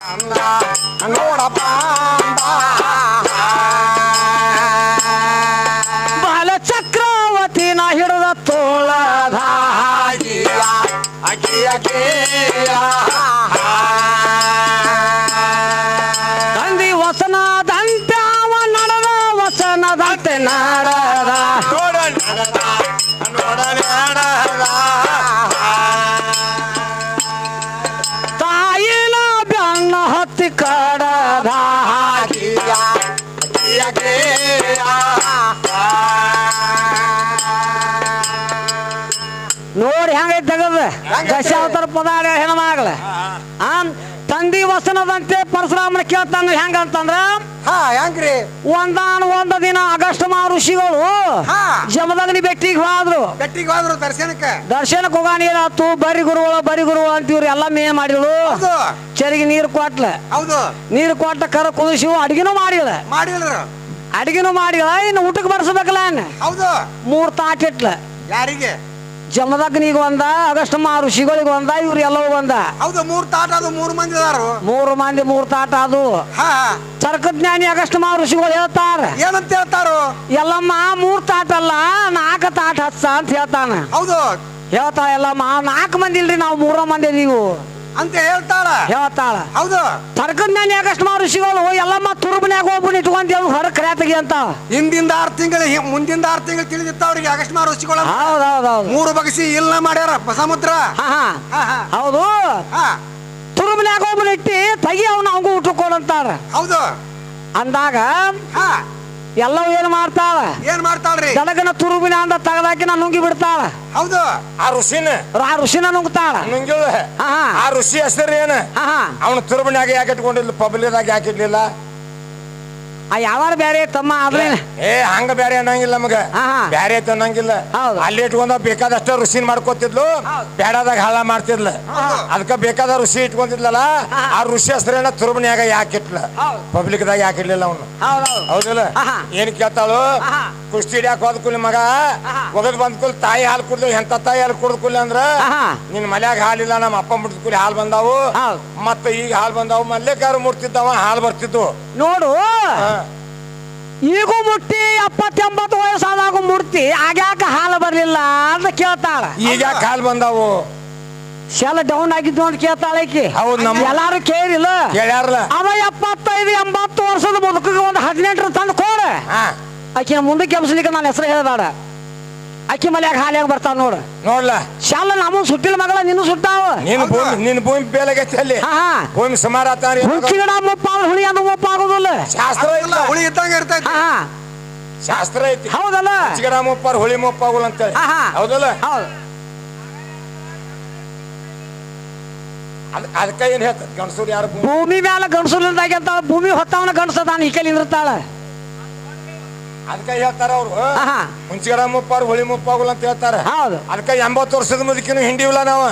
ಅಂದ ನೋಡಪ್ಪ. ಅಂತಂದ್ರೆ ಹೆಂಗಂತಂದ್ರ? ಹಾ ಹೆಂಗ್ರಿ? ಒಂದಾನ ಒಂದ ದಿನ ಆಗಸ್ಟ್ ಮಾ ಋಷಿಗಳು ಹಾ. ಜಮದಗ್ನಿ ಬೆಟ್ಟಿಗೆ ಹೋದ್ರು. ಬೆಟ್ಟಿಗೆ ಹೋದ್ರು ದರ್ಶನಕ್ಕೆ. ದರ್ಶನಕ್ಕೆ ಹೋಗ ನೀರಾತು ಬರಿ ಗುರುಗಳು ಬರಿ ಗುರು ಅಂತ ಇವ್ರು ಎಲ್ಲ ಮೇ ಮಾಡಿದ್ರು ಚರಿಗೆ ನೀರು ಕೊಟ್ಲ. ಹೌದು. ನೀರು ಕೊಟ್ಟ ಕರ ಕುದಿಸಿ ಅಡಿಗೆನೂ ಮಾಡಿಲ್ಲ. ಮಾಡಿಲ್ಲ ಅಡಿಗೆನೂ ಮಾಡಿಲ್ಲ ಇನ್ನು ಊಟಕ್ಕೆ ಬರ್ಸಬೇಕಲ್ಲ ಹೌದು. ಮೂರ್ ತಾಟ್ ಇಟ್ಲ. ಯಾರಿಗೆ? ಜಮದಗ್ನಿಗೆ ಒಂದ ಆಗಸ್ಟ್ ಮಾ ಋಷಿಗಳಿಗೆ ಒಂದ ಇವ್ರು ಎಲ್ಲವೂ ಒಂದ. ಹೌದು ಮೂರ್ ತಾಟ ಅದು ಮೂರ್ ಮಂದಿ ಅದಾರು. ಮೂರು ಮಂದಿ ಮೂರ್ ತಾಟ ಅದು ಹಾ ತರ್ಕಜ್ಞಾನಿ ಆಗಸ್ಟ್ ಮಾ ಋಷಿಗಳು ಹೇಳ್ತಾರ. ಏನಂತ ಹೇಳ್ತಾರು? ಎಲ್ಲಮ್ಮ ಮೂರ್ ತಾಟ ಅಲ್ಲ ನಾಲ್ಕು ತಾಟ ಹಚ್ಚ ಅಂತ ಹೇಳ್ತಾನ. ಹೌದು. ಹೇಳ್ತಾ ಎಲ್ಲಮ್ಮ ನಾಲ್ಕು ಮಂದಿ ಇಲ್ರಿ ನಾವು ಮೂರ ಮಂದಿ ಇದೀವು. ಅಂತ ಹೇಳ್ತಾಳ. ಹೇಳ್ತಾಳ. ಹೌದು. ತರ್ಕಜ್ಞಾನಿ ಆಗಸ್ಟ್ ಮಾ ಋಷಿಗಳು ಎಲ್ಲಮ್ಮ ತುರುಬನ್ಯಾಗ ಒಬ್ಬನ ಇಟ್ಕೊಂತ ಹೊರ ಕರ್ಯಾತಗಿ ಅಂತ. ಹಿಂದಿಂದ ಆರು ತಿಂಗಳು ಮುಂದಿಂದ ಆರು ತಿಂಗಳು ತಿಳಿದಿತ್ತ ಅವ್ರಿಗೆ ಯಾಕಷ್ಟು ರುಚಿಗಳ ಹೌದ್ ಹೌದ್ ಹೌದು. ಮೂರು ಬಗಸಿ ಇಲ್ಲ ಮಾಡ್ಯಾರ ಸಮುದ್ರ ಹಾ ಹಾ. ಹೌದು. ಹಾ. ತುರುಬನ್ಯಾಗ ಒಬ್ಬನ ಇಟ್ಟಿ ತಗಿ ಅವ್ನ ಅವಂಗೂ ಊಟ ಕೊಡಂತಾರ ಹೌದು. ಅಂದಾಗ ಹಾ. ಎಲ್ಲವೂ ಏನ್ ಮಾಡ್ತಾಳ? ಏನ್ ಮಾಡ್ತಾಳ್ರಿ? ಗಡಗನ ತುರುಬಿನ ಅಂದ ತಗದಾಕಿ ನಾ ನುಂಗಿ ಬಿಡ್ತಾಳ. ಹೌದು. ಆ ಋಷಿನ? ಆ ಋಷಿನ ನುಂಗ್ತಾಳ. ಹಾ ಆ ಋಷಿ ಹೆಸರು ಏನ? ಅವನು ತುರುಬನ್ಯಾಗ ಯಾಕೆ ಇಟ್ಕೊಂಡಿಲ್ಲ ಆಗಿ ಯಾಕೆ ಇಡ್ಲಿಲ್ಲ? ಆ ಯಾವಾರ ಬೇರೆ ತಮ್ಮ ಆದ್ರೆ ಏ ಹಂಗ ಬ್ಯಾರೆ ಅನ್ನಂಗಿಲ್ಲ ನಮಗ. ಬ್ಯಾರೆ ಐತೆ ಅನ್ನಂಗಿಲ್ಲ. ಅಲ್ಲಿ ಇಟ್ಕೊಂಡ ಬೇಕಾದಷ್ಟ ಋಷಿನ್ ಮಾಡ್ಕೋತಿದ್ಲು. ಬ್ಯಾಡದಾಗ ಹಾಳ ಮಾಡ್ತಿದ್ಲ. ಅದಕ್ಕೆ ಬೇಕಾದ ಋಷಿ ಇಟ್ಕೊಂಡಿದ್ಲಲ್ಲ ಆ ಋಷಿ ಹೆಸರೇನ ತುರುಬನ್ಯಾಗ ಯಾಕೆ ಇಟ್ಲ? ಪಬ್ಲಿಕ್ ದಾಗ ಯಾಕೆ ಇಡ್ಲಿಲ್ಲ ಅವನು? ಹೌದಿಲ್ಲ. ಏನ್ ಕೇಳ್ತಾಳು. ಕುಸ್ತಿ ಹಿಡಿಯಾಕ ಹೋದ ಕೂಲಿ ಮಗ. ಒಗದ್ ಬಂದ್ ಕೂಲಿ ತಾಯಿ ಹಾಲು ಕುಡ್ದು ಎಂತ ತಾಯಿ ಹಾಲು ಕುಡ್ದು ಕೂಲಿ ಅಂದ್ರ. ನಿನ್ ಮನ್ಯಾಗ ಹಾಲಿಲ್ಲ ನಮ್ಮ ಅಪ್ಪ ಮುಟ್ಟಿದ ಕೂಲಿ ಹಾಲು ಬಂದಾವು. ಮತ್ತೆ ಈಗ ಹಾಲು ಬಂದಾವು ಮಲ್ಲೇಕಾರು ಮುಟ್ತಿದ್ದವ ಹಾಲು ಬರ್ತಿದ್ವು. ನೋಡು. ಈಗೂ ಮುಟ್ಟಿ ಎಪ್ಪತ್ತೆಂಬತ್ತು ವಯಸ್ಸಾದಾಗ ಮುಟ್ಟಿ. ಆಗ್ಯಾಕ ಹಾಲು ಬರಲಿಲ್ಲ ಅಂತ ಕೇಳ್ತಾಳ. ಈಗ ಹಾಲು ಬಂದಾವು? ಶೆಲ್ ಡೌನ್ ಆಗಿದ್ದು ಅಂತ ಕೇಳ್ತಾಳ ಈಕಿ. ಹೌದ್ ನಮ್ಮ- ಎಲ್ಲಾರು ಕೇಳಿಲ್ಲ. ಕೇಳ್ಯಾರಲ್ಲ. ಅವ ಎಪ್ಪತ್ತೈದು ಎಂಬತ್ತು ವರ್ಷದ ಮುದುಕಿಗೆ ಒಂದು ಹದಿನೆಂಟರ ತಂದು ಕೋಡ. ಆಕೆ ಆಕಿನ ಮುಂದಕ್ಕೆ ನಾನು ನನ್ನ ಹೆಸರು ಹೇಳ್ದಾಡ ಅಕ್ಕಿ ಮಲ್ಯಾಗ ಹಾಲ್ಯಾಗ ಬರ್ತಾವ ನೋಡು? ನೋಡ್ಲ? ಶಾಲ ನಮ್ಮ ಸುತ್ತಿಲ್ ಮಗಳ ನಿನ್ನ ಸುಟ್ಟಾವ. ನಿನ್ನ ಭೂಮಿ ನಿನ್ನ ಭೂಮಿ ಬೇಲಾಗೈತಿ ಅಲ್ಲಿ. ಹಾ ಭೂಮಿ ಸುಮಾರು ಆತ ಹುಂಚಿ ಗಿಡ ಮುಪ್ಪಾಗ ಹುಳಿ ಅದು ಮುಪ್ಪಾಗೋದಿಲ್ಲ. ಶಾಸ್ತ್ರ ಇಲ್ಲ ಹುಳಿ ಇದ್ದಂಗ ಇರ್ತೈತಿ. ಹಾ ಶಾಸ್ತ್ರ ಐತಿ. ಹೌದಲ್ಲ? ಚಿಗಡ ಮುಪ್ಪ ಹುಳಿ ಮುಪ್ಪಾಗುಲ್ ಅಂತೇಳಿ ಅಂತ ಹಾ ಹೌದಲ್ಲ? ಹೌದು. ಅದ್ ಅದಕ್ಕ ಏನ್ ಹೇಳ್ತದ ಗಣಸೂರ್ ಯಾರು ಭೂಮಿ? ಮ್ಯಾಲ ಅಂತ ಭೂಮಿ ಹೊತ್ತವನ ಗಣಸದಾನ ಈ ಕೈಲಿ ನಿಂದಿರ್ತಾಳ. ಅದಕ್ಕ ಹೇಳ್ತಾರ ಅವ್ರು. ಹುಂಚಿಗಡ ಮುಪ್ಪಾರು ಹುಳಿ ಮುಪ್ಪಾಗುಲ್ ಅಂತ ಹೇಳ್ತಾರ. ಹೌದು. ಅದಕ್ಕ ಎಂಬತ್ತು ವರ್ಷದ ಮುದುಕಿನ ಹಿಂಡಿವಿಲ್ಲ ನಾವು.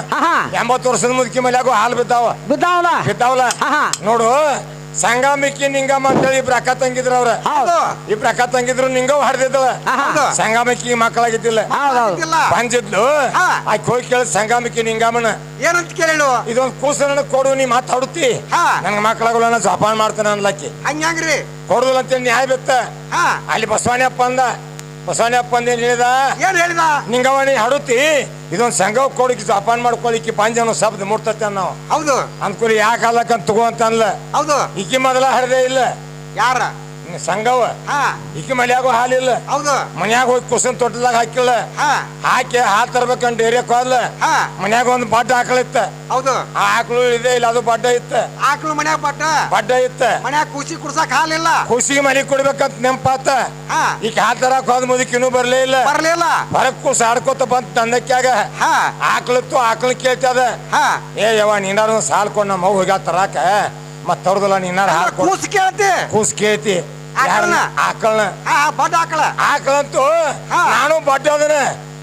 ಎಂಬತ್ತು ವರ್ಷದ ಮುದುಕಿ ಮೇಲೆ ಹಾಲು ಬಿದ್ದಾವ? ಬಿದ್ದಾವಲ್ಲ? ಬಿದ್ದಾವಲ್ಲ? ಹಾ ನೋಡು ಸಂಗಾಮಿಕ್ಕಿ ನಿಂಗಮ್ಮ ಅಂತೇಳಿ ಇಬ್ರು ಅಕ್ಕ ತಂಗಿದ್ರು ಅವ್ರ. ಹೌದು. ಇಬ್ರು ಅಕ್ಕ ತಂಗಿದ್ರು ನಿಂಗವ್ ಹಡ್ದಿದ್ದಳ ಸಂಗಾಮಿಕ್ಕಿ ಮಕ್ಕಳಾಗಿದ್ದಿಲ್ಲ. ಹೌದು. ಇಲ್ಲ ಬಂದಿದ್ಲು. ಹಾ. ಆಕಿ ಹೋಗಿ ಕೇಳ ಸಂಗಾಮಿಕ್ಕಿ ನಿಂಗಮ್ಮನ. ಏನಂತ ಕೇಳು ಇದೊಂದು ಕೂಸನ ಕೊಡು ನೀ ಮಾತಾಡುತ್ತಿ ನಂಗ ಹಾ. ಜಪಾನ್ ಮಕ್ಕಳಾಗಲ್ಲ ಜೋಪಾನ ಮಾಡ್ತಾನೆ ಅನ್ಲಕ್ಕಿ ಹಂಗ್ರಿ ಕೊಡುದಿಲ್ಲ ಅಂತೇಳಿ ನ್ಯಾಯ ಬಿತ್ತ. ಹಾ. ಅಲ್ಲಿ ಬಸವಣ್ಣಪ್ಪ ಅಂದ ಬಸವಣ್ಣಪ್ಪ ಅಂದ ಏನ್ ಹೇಳಿದ? ಏನ್ ಹೇಳಿದ? ನಿಂಗವಣಿ ಹಡುತ್ತಿ ಇದೊಂದು ಸಂಘ ಕೊಡಕ್ಕೆ ಅಪಾನ್ ಮಾಡ್ಕೊಳಿಕ್ಕೆ ಪಾಂಜನ ಶಬ್ದ ಮುಟ್ತತ್ತೆ ನಾವು ಹೌದು. ಅನ್ಕೂಲ ಯಾಕೆ ಅಲ್ಲಕ್ಕಂತ ತಗೋ ಅಂತ ಅನ್ಲ. ಹೌದು. ಈಕಿ ಮೊದಲ ಹರಿದೇ ಇಲ್ಲ. ಯಾರ? ಸಂಘವ ಹಾ. ಈಕಿ ಮನ್ಯಾಗೂ ಹಾಲಿಲ್ಲ ಹೌದು. ಮನ್ಯಾಗ ಹೋಗಿ ಕುಸನ್ ತೊಟ್ಟದಾಗ ಹಾಕಿಲ್ಲ. ಹಾ. ಹಾಕಿ ಹಾಲ್ ತರ್ಬೇಕಂತ ಡೇರಿಯಕ್ ಹೋದ್ಲ ಹಾ. ಮನ್ಯಾಗ ಒಂದು ಬಡ್ಡ ಆಕಳಿತ್ತ ಹೌದು. ಆ ಆಕಳು ಇದೆ ಇಲ್ಲ ಅದು ಬಡ್ಡ ಇತ್ತ. ಆಕಳು ಮನ್ಯಾಗ ಬಡ್ಡ. ಬಡ್ಡ ಇತ್ತ. ಮನ್ಯಾಗ ಖುಷಿ ಕುಡ್ಸಕ್ ಹಾಲಿಲ್ಲ ಖುಷಿಗೆ ಮನೆ ಕೊಡ್ಬೇಕಂತ ನೆಂಪಾತ. ಹಾ. ಈಗ ಹಾಲ್ ತರಕ್ ಹೋದ್ ಇನ್ನೂ ಬರ್ಲೇ ಇಲ್ಲ. ಬರ್ಲಿಲ್ಲ ಬರಕ್ ಕೂಸ ಆಡ್ಕೋತ ಬಂತ ತಂದಕ್ಯಾಗ ಹಾ. ಆಕಳು ಆಕಳ ಕೇಳ್ತದ ಹಾ. ಏ ಯವ್ವ ನೀನಾರು ಸಾಲ್ಕೊಂಡು ಸಾಲ್ ಕೊಡ್ ನಮ್ಮ ಮಗು ಹೋಗ್ಯಾ ತರಾಕ. ಮತ್ತೆ ತರದಲ್ಲ ನೀನಾರು ಹಾಲ್ ಕೂಸ್ ಕೇಳ್ತಿ. ಕೂಸ್ ಕೇಳ್ತಿ. ಆಕಳ್ನ? ಆಕಳ. ಆಕಳಂತೂ. ನಾನು ಬಡ್ಡ ಅದನ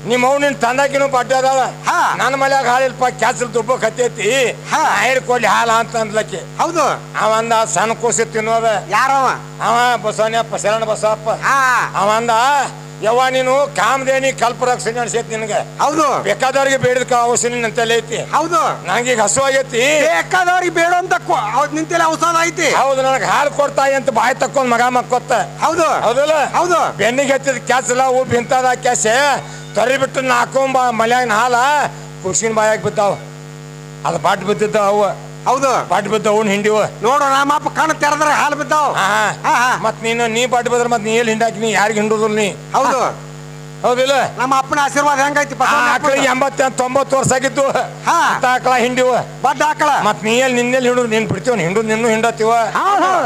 ನಿಮ್ಮ ಅವ್ ನಿನ್ ತಂದಾಕಿನೂ ಬಡ್ಡ ಅದಾಳ. ಹಾ. ನನ್ನ ಮಲ್ಯಾಗ ಹಾಲಿಲ್ಪ ಕ್ಯಾಸಲ್ ತುಪ್ಪ ಕತ್ತೈತಿ. ಹಾ. ಐರ್ ಕೊಡ್ಲಿ ಹಾಲ ಅಂತ ಅಂದ್ಲಕ್ಕಿ. ಹೌದು. ಅವಂದ ಅಂದ ಸಣ್ಣ ಕೂಸಿ ತಿನ್ನೋದ. ಯಾರವ? ಅವ ಬಸವನಪ್ಪ ಶರಣ ಬಸವಪ್ಪ. ಹಾ. ಅವ ಅಂದ ಯವ್ವ ನೀನು ಕಾಮದೇನಿ ಕಲ್ಪರಕ್ಷಣೆ ಅನ್ಸೈತಿ ನಿನಗೆ. ಹೌದು. ಬೇಕಾದವ್ರಿಗೆ ಬೇಡದ ಔಷಧಿ ತಲೆ ಐತಿ. ಹೌದು. ನನಗೀಗ ಹಸು ಆಗೈತಿ. ಬೇಕಾದವ್ರಿಗೆ ಬೇಡ ಅಂತ ನಿಂತೆಲ್ಲ ಔಷಧ ಐತಿ. ಹೌದು ನನಗೆ ಹಾಲು ಕೊಡ್ತಾಯಿ ಅಂತ ಬಾಯಿ ತಕ್ಕೊಂಡ್ ಮಗ ಮಕ್ಕೊತ್ತ ಹೌದು. ಹೌದಲ್ಲ? ಹೌದು. ಬೆನ್ನಿಗೆ ಹತ್ತಿದ ಕ್ಯಾಸಲ್ಲ ಹೂ ಇಂತದ ಕ್ಯಾಸೆ. ತೊರಿ ಬಿಟ್ಟು ನಾಕೊಂಬ ಮಲ್ಯಾಗಿನ ಹಾಲ ಕುರ್ಸಿನ ಬಾಯಾಗ ಬಿದ್ದಾವ. ಅದು ಬಾಟ್ ಬಿದ್ದಿದ್ದ ಅವು ಹೌದು. ಬಾಟ್ ಬಿದ್ದ ಅವ್ನ ಹಿಂಡಿವ. ನೋಡು ನಮ್ಮಪ್ಪ ಕಣ್ಣು ತೆರೆದ್ರೆ ಹಾಲು ಬಿದ್ದಾವ. ಹಾ, ಹಾ. ಮತ್ ನೀನು ನೀ ಬಾಟ್ ಬಿದ್ರ ಮತ್ ನೀ ಎಲ್ಲಿ ಹಿಂಡಾಕಿ ನೀ ಯಾರಿಗೆ ಹಿಂಡುದಿಲ್ಲ ನೀ? ಹೌದು. ಹೌದಿಲ್ಲ? ನಮ್ಮ ಅಪ್ಪನ ಆಶೀರ್ವಾದ ಹೆಂಗೈತಿ ಆಕಳಿಗೆ? ಎಂಬತ್ತ ತೊಂಬತ್ತು ವರ್ಷ ಆಗಿತ್ತು. ಆಕಳ ಹಿಂಡಿವ. ಬಡ್ಡ ಆಕಳ ಮತ್ ನೀ ಎಲ್ಲಿ ನಿನ್ನೆಲ್ಲಿ ಹಿಂಡು ನೀನ್ ಬಿಡ್ತೀವ ಹಿಂಡು ನಿನ್ನೂ ಹಿಂಡತ್ತೀವ.